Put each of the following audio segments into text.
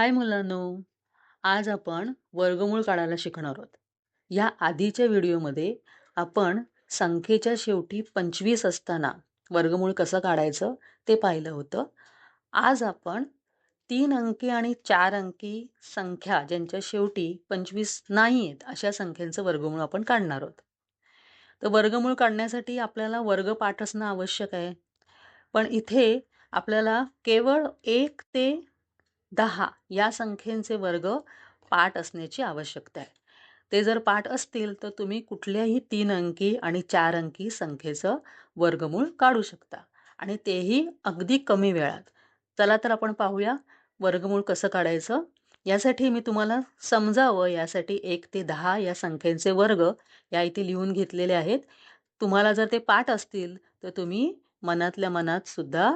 हाय मुलांनो. आज आपण वर्गमूळ काढायला शिकणार आहोत. या आधीच्या व्हिडिओमध्ये आपण संख्येच्या शेवटी पंचवीस असताना वर्गमूळ कसं काढायचं ते पाहिलं होतं. आज आपण तीन अंकी आणि चार अंकी संख्या ज्यांच्या शेवटी पंचवीस नाही आहेत अशा संख्यांचं वर्गमूळ आपण काढणार आहोत. तर वर्गमूळ काढण्यासाठी आपल्याला वर्ग पाठ असणं आवश्यक आहे. पण इथे आपल्याला केवळ एक ते दहा या संख्येचे वर्ग पाठ असण्याची आवश्यकता आहे. ते जर पाठ असतील तर तुम्ही कुठल्याही तीन अंकी आणि चार अंकी संख्येचं वर्गमूळ काढू शकता. आणि तेही अगदी कमी वेळात. चला तर आपण पाहूया वर्गमूळ कसं काढायचं? यासाठी मी तुम्हाला समजावं यासाठी एक ते दहा या संख्येचे वर्ग या इथे लिहून घेतलेले आहेत. तुम्हाला जर ते पाठ असतील तर तुम्ही मनातल्या मनात सुद्धा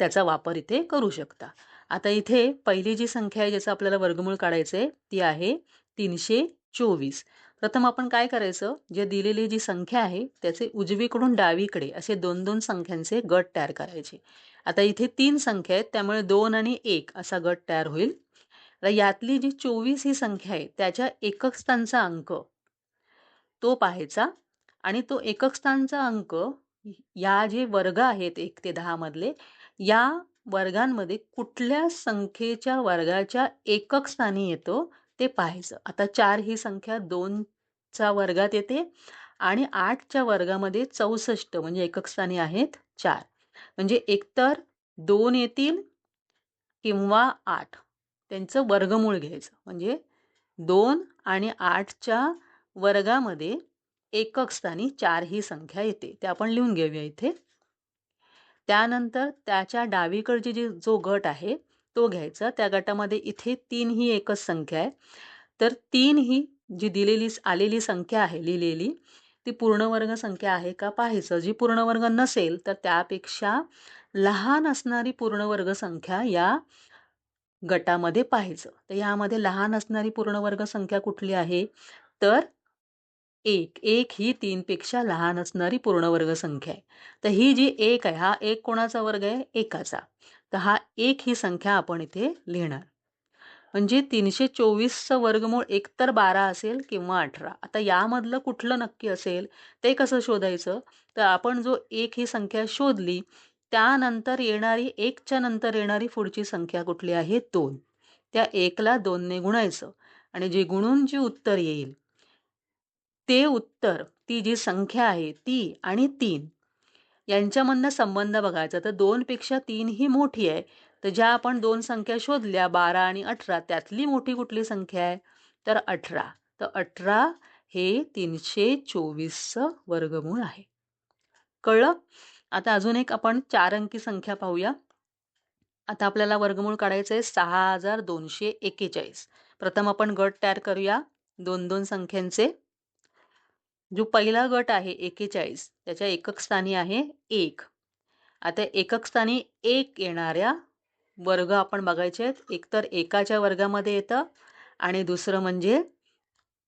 त्याचा वापर इथे करू शकता. आता इथे पहिली जी संख्या आहे ज्याचं आपल्याला वर्गमूळ काढायचं आहे ती आहे तीनशे चोवीस प्रथम आपण काय करायचं? जे दिलेली जी संख्या आहे त्याचे उजवीकडून डावीकडे असे दोन दोन संख्यांचे गट तयार करायचे. आता इथे तीन संख्या आहेत त्यामुळे दोन आणि एक असा गट तयार होईल. तर यातली जी चोवीस ही संख्या आहे त्याच्या एकक स्थानचा अंक तो पाहायचा आणि तो एकक स्थानचा अंक या जे वर्ग आहेत एक ते दहा मधले या वर्गांमध्ये कुठल्या संख्येच्या वर्गाच्या एकक स्थानी येतो ते पाहायचं. आता चार ही संख्या दोनच्या वर्गात येते आणि आठच्या वर्गामध्ये चौसष्ट म्हणजे एकक स्थानी आहेत चार. म्हणजे एकतर दोन येतील किंवा आठ. त्यांचं वर्गमूळ घ्यायचं. म्हणजे दोन आणि आठच्या वर्गामध्ये एकक स्थानी चार ही संख्या येते. ते आपण लिहून घेऊया इथे. त्यानंतर त्याच्या डावीकडची जी जो गट आहे तो घ्यायचा. त्या गटामध्ये इथे तीन ही एकच संख्या आहे. तर तीन ही जी दिलेली आलेली संख्या आहे लिहिलेली ती पूर्णवर्ग संख्या आहे का पाहायचं. जी पूर्णवर्ग नसेल तर त्यापेक्षा लहान असणारी पूर्णवर्ग संख्या या गटामध्ये पाहायचं. तर यामध्ये लहान असणारी पूर्णवर्ग संख्या कुठली आहे? तर एक एक ही तीनपेक्षा लहान असणारी पूर्ण वर्ग संख्या आहे. तर ही जी एक आहे हा एक कोणाचा वर्ग आहे? एकाचा. तर हा एक ही संख्या आपण इथे लिहिणार. म्हणजे तीनशे चोवीसचं वर्गमूळ एकतर बारा असेल किंवा अठरा. आता यामधलं कुठलं नक्की असेल ते कसं शोधायचं? तर आपण जो एक ही संख्या शोधली त्यानंतर येणारी एकच्या नंतर येणारी पुढची संख्या कुठली आहे? दोन. त्या एकला दोनने गुणायचं. आणि जे गुणून जी उत्तर येईल ते उत्तर ती जी संख्या आहे ती आणि तीन. यांच्यामधनं संबंध बघायचा तर दोनपेक्षा तीन ही मोठी आहे. तर ज्या आपण दोन संख्या शोधल्या बारा आणि अठरा त्यातली मोठी कुठली संख्या आहे? तर अठरा. तर अठरा हे तीनशे चोवीसचं वर्गमूळ आहे. कळलं? आता अजून एक आपण चार अंकी संख्या पाहूया. आता आपल्याला वर्गमूळ काढायचं आहे सहा हजार दोनशे एक्केचाळीस प्रथम आपण गट तयार करूया. दोन दोन संख्यांचे. जो पहिला गट आहे एकेचाळीस त्याच्या एकक स्थानी आहे एक. आता एकक स्थानी एक येणाऱ्या वर्ग आपण बघायचे आहेत. एकतर एकाच्या वर्गामध्ये येतं आणि दुसरं म्हणजे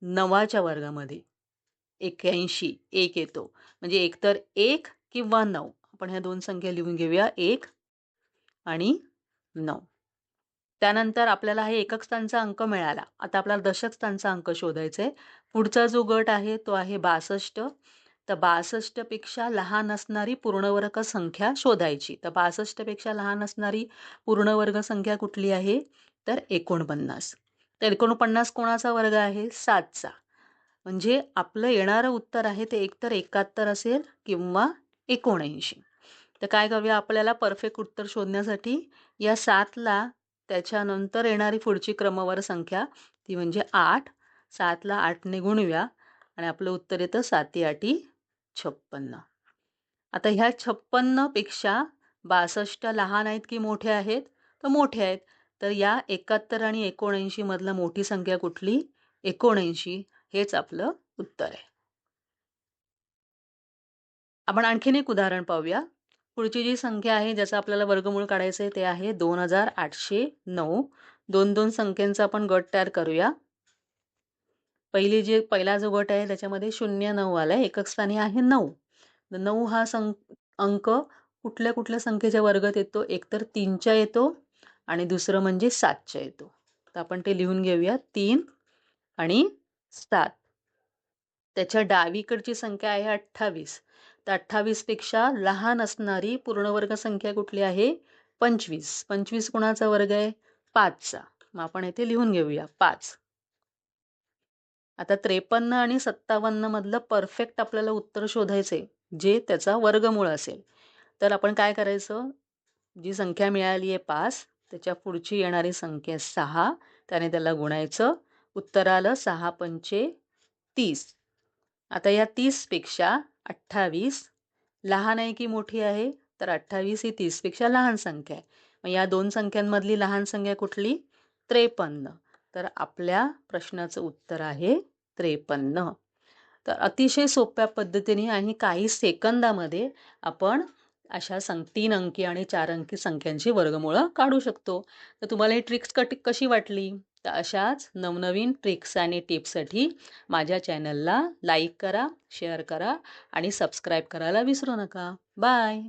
नवाच्या वर्गामध्ये. एक्याऐंशी एक येतो. म्हणजे एकतर एक किंवा नऊ. आपण ह्या दोन संख्या लिहून घेऊया. एक आणि नऊ. त्यानंतर आपल्याला हे एकक स्थानचा अंक मिळाला. आता आपल्याला दशक स्थानचा अंक शोधायचा आहे पुढचा जो गट आहे तो आहे बासष्ट. तर बासष्टपेक्षा लहान असणारी पूर्णवर्ग संख्या शोधायची. तर बासष्टपेक्षा लहान असणारी पूर्णवर्ग संख्या कुठली आहे? तर एकोणपन्नास. तर एकोणपन्नास कोणाचा वर्ग आहे? सातचा. म्हणजे आपलं येणारं उत्तर आहे ते एकतर एकाहत्तर असेल किंवा एकोणऐंशी. तर काय करूया? आपल्याला परफेक्ट उत्तर शोधण्यासाठी या सातला त्याच्यानंतर येणारी पुढची क्रमवार संख्या ती म्हणजे आठ. सातला आठने गुणूया आणि आपलं उत्तर येतं साती आठी छप्पन्न. आता ह्या छप्पन्नपेक्षा बासष्ट लहान आहेत की मोठे आहेत? तर मोठे आहेत. तर या एकाहत्तर आणि एकोणऐंशी मधला मोठी संख्या कुठली? एकोणऐंशी. हेच आपलं उत्तर आहे. आपण आणखीन एक उदाहरण पाहूया. पुढची जी संख्या आहे ज्याचं आपल्याला वर्गमूळ काढायचं आहे ते आहे दोन हजार आठशे नऊ. दोन दोन संख्यांचा आपण गट तयार करूया. पहिली जे पहिला जो गट आहे त्याच्यामध्ये शून्य नऊ आला आहे एकक स्थानी आहे नऊ. नऊ हा सं अंक कुठल्या कुठल्या संख्येच्या वर्गात येतो? एकतर तीनच्या येतो आणि दुसरं म्हणजे सातच्या येतो. तर आपण ते लिहून घेऊया. तीन आणि सात. त्याच्या डावीकडची संख्या आहे अठ्ठावीस. तर अठ्ठावीसपेक्षा लहान असणारी पूर्णवर्ग संख्या कुठली आहे? पंचवीस. पंचवीस कुणाचा वर्ग आहे? पाचचा. मग आपण इथे लिहून घेऊया. पाच. आता त्रेपन्न आणि सत्तावन्न मधलं परफेक्ट आपल्याला उत्तर शोधायचे जे त्याचा वर्गमूळ असेल. तर आपण काय करायचं? जी संख्या मिळाली आहे पाच त्याच्या पुढची येणारी संख्या सहा. त्याने त्याला गुणायचं. उत्तर आलं सहा पंचे तीस. आता या तीसपेक्षा अठ्ठावीस लहान आहे की मोठी आहे? तर अठ्ठावीस ही तीसपेक्षा लहान संख्या आहे. मग या दोन संख्यांमधली लहान संख्या कुठली? त्रेपन्न. तर आपल्या प्रश्नाचं उत्तर आहे त्रेपन्न. तर अतिशय सोप्या पद्धतीने आणि काही सेकंदामध्ये आपण अशा सं तीन अंकी आणि चार अंकी संख्यांची वर्गमुळं काढू शकतो. तर तुम्हाला ही ट्रिक्स कट कशी वाटली? तर अशाच नवनवीन ट्रिक्स आणि टिप्ससाठी माझ्या चॅनलला लाईक करा शेअर करा आणि सबस्क्राईब करायला विसरू नका. बाय